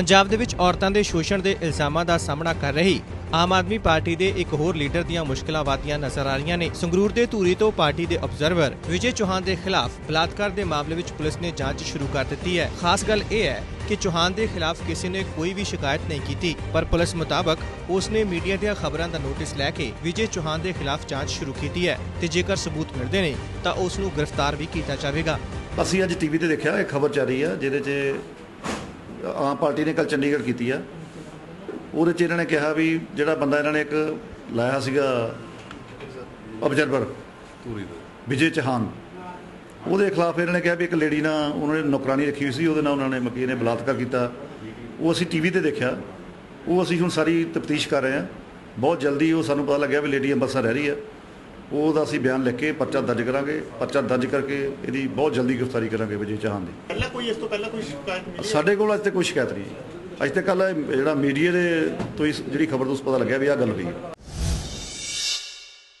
ਪੰਜਾਬ ਦੇ ਵਿੱਚ ਔਰਤਾਂ ਦੇ ਸ਼ੋਸ਼ਣ ਦੇ ਇਲਜ਼ਾਮਾਂ ਦਾ ਸਾਹਮਣਾ ਕਰ ਰਹੀ ਆਮ ਆਦਮੀ ਪਾਰਟੀ ਦੇ ਇੱਕ ਹੋਰ ਲੀਡਰ ਦੀਆਂ ਮੁਸ਼ਕਲਾਂ ਵਾਦੀਆਂ ਨਜ਼ਰ ਆ ਰਹੀਆਂ ਨੇ। ਸੰਗਰੂਰ ਦੇ ਧੂਰੀ ਤੋਂ ਪਾਰਟੀ ਦੇ ਅਬਜ਼ਰਵਰ ਵਿਜੇ ਚੌਹਾਨ ਦੇ ਖਿਲਾਫ ਬਲਾਤਕਾਰ ਦੇ ਮਾਮਲੇ ਵਿੱਚ ਪੁਲਿਸ ਨੇ ਜਾਂਚ ਸ਼ੁਰੂ ਕਰ ਦਿੱਤੀ ਹੈ। ਖਾਸ ਗੱਲ ਇਹ ਹੈ ਕਿ ਚੌਹਾਨ ਦੇ ਖਿਲਾਫ ਕਿਸੇ ਨੇ ਕੋਈ ਵੀ ਸ਼ਿਕਾਇਤ ਨਹੀਂ ਕੀਤੀ, ਪਰ ਪੁਲਿਸ ਮੁਤਾਬਕ ਉਸ ਨੇ ਮੀਡੀਆ ਦੀਆਂ ਖਬਰਾਂ ਦਾ ਨੋਟਿਸ ਲੈ ਕੇ ਵਿਜੇ ਚੌਹਾਨ ਦੇ ਖਿਲਾਫ ਜਾਂਚ ਸ਼ੁਰੂ ਕੀਤੀ ਹੈ ਤੇ ਜੇਕਰ ਸਬੂਤ ਮਿਲਦੇ ਨੇ ਤਾਂ ਉਸ ਨੂੰ ਗ੍ਰਿਫਤਾਰ ਵੀ ਕੀਤਾ ਜਾਵੇਗਾ। ਅਸੀਂ ਅੱਜ ਟੀਵੀ ਤੇ ਦੇਖਿਆ, ਇਹ ਖਬਰ ਚੱਲ ਰਹੀ ਆ, ਜਿਹਦੇ 'ਚ ਆਮ ਪਾਰਟੀ ਨੇ ਕੱਲ ਚੰਡੀਗੜ੍ਹ ਕੀਤੀ ਆ। ਉਹਦੇ 'ਚ ਇਹਨਾਂ ਨੇ ਕਿਹਾ ਵੀ ਜਿਹੜਾ ਬੰਦਾ ਇਹਨਾਂ ਨੇ ਇੱਕ ਲਾਇਆ ਸੀਗਾ ਅਬਜ਼ਰਵਰ ਧੂਰੀ ਦਾ। ਵਿਜੇ ਚੌਹਾਨ। ਉਹਦੇ ਖਿਲਾਫ ਇਹਨਾਂ ਨੇ ਕਿਹਾ ਵੀ ਇੱਕ ਲੇਡੀ ਨਾਲ ਉਹਨਾਂ ਨੇ ਨੌਕਰਾਨੀ ਰੱਖੀ ਹੋਈ ਸੀ ਉਹਦੇ ਨਾਲ ਉਹਨਾਂ ਨੇ ਮੱਕੀ ਨੇ ਬਲਾਤਕਾਰ ਕੀਤਾ। ਉਹ ਅਸੀਂ ਟੀਵੀ ਤੇ ਦੇਖਿਆ। ਉਹ ਅਸੀਂ ਹੁਣ ਸਾਰੀ ਤਫਤੀਸ਼ ਕਰ ਰਹੇ ਹਾਂ। ਬਹੁਤ ਜਲਦੀ ਉਹ ਸਾਨੂੰ ਪਤਾ ਲੱਗਿਆ ਵੀ ਲੇਡੀ ਅੰਮ੍ਰਿਤਸਰ ਰਹਿ ਰਹੀ ਹੈ ਉਹਦਾ ਅਸੀਂ ਬਿਆਨ ਲਿਖ ਕੇ ਪਰਚਾ ਦਰਜ ਕਰਾਂਗੇ ਪਰਚਾ ਦਰਜ ਕਰਕੇ ਇਹਦੀ ਬਹੁਤ ਜਲਦੀ ਗ੍ਰਿਫਤਾਰੀ ਕਰਾਂਗੇ ਵਿਜੇ ਚੌਹਾਨ ਦੀ ਪਹਿਲਾਂ ਕੋਈ ਇਸ ਤੋਂ ਪਹਿਲਾਂ ਕੋਈ ਸ਼ਿਕਾਇਤ ਮਿਲੀ? ਸਾਡੇ ਕੋਲ ਅੱਜ ਤੱਕ ਕੋਈ ਸ਼ਿਕਾਇਤ ਨਹੀਂ। ਅੱਜ ਤੱਕ ਕੱਲ ਜਿਹੜਾ ਮੀਡੀਆ ਦੇ ਤੋਂ ਜਿਹੜੀ ਖਬਰ ਤੋਂ ਪਤਾ ਲੱਗਿਆ ਵੀ ਆਹ ਗੱਲ ਹੋਈ ਹੈ